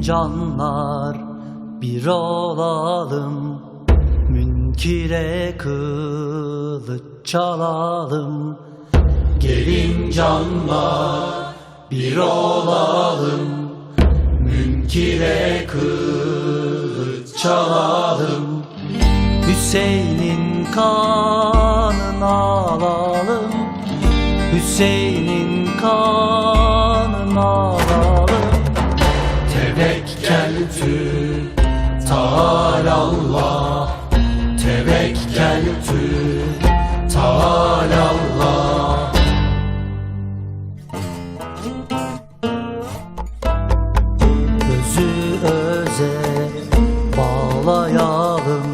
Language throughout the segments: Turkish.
canlar bir olalım. Münkire kılıç çalalım. Gelin canlar bir olalım. Münkire kılıç çalalım. Hüseyin'in kanını alalım. Hüseyin'in kanını alalım Tevekkeltü Teâlâllah Özü öze bağlayalım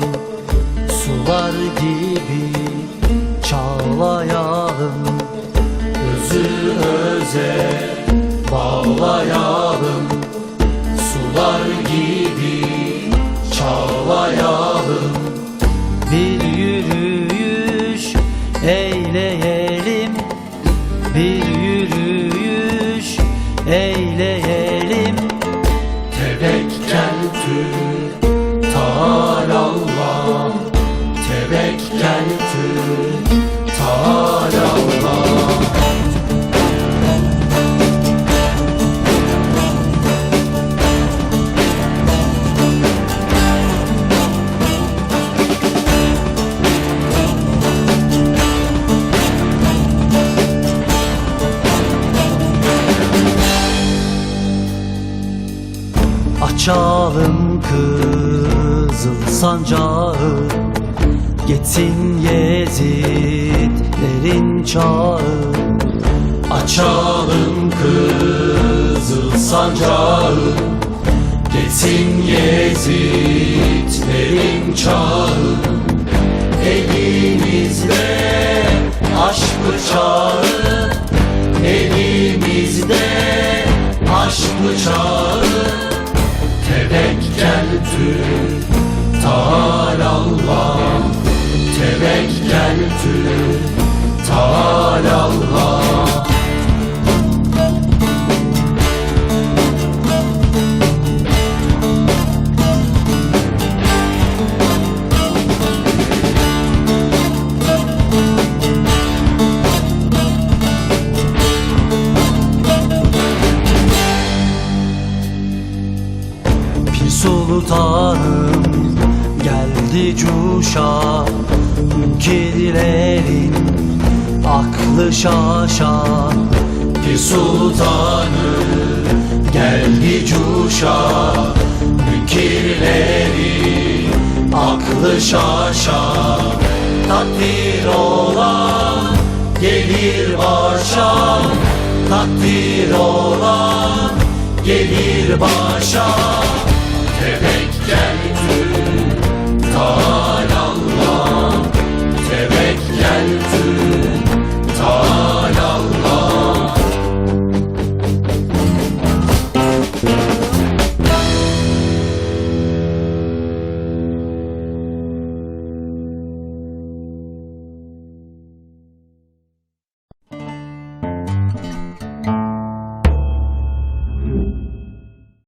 Sular gibi çağlayalım. Özü öze bağlayalım through. Açalım kızıl sancağı Geçsin Yezidlerin çağı. Açalım kızıl sancağı Geçsin Yezidlerin çağı sultanım. Geldi cuşa Münkirlerin aklı şaşa. Pir sultanım geldi cuşa Münkirlerin aklı şaşa. Takdir olan gelir başa Takdir olan gelir başa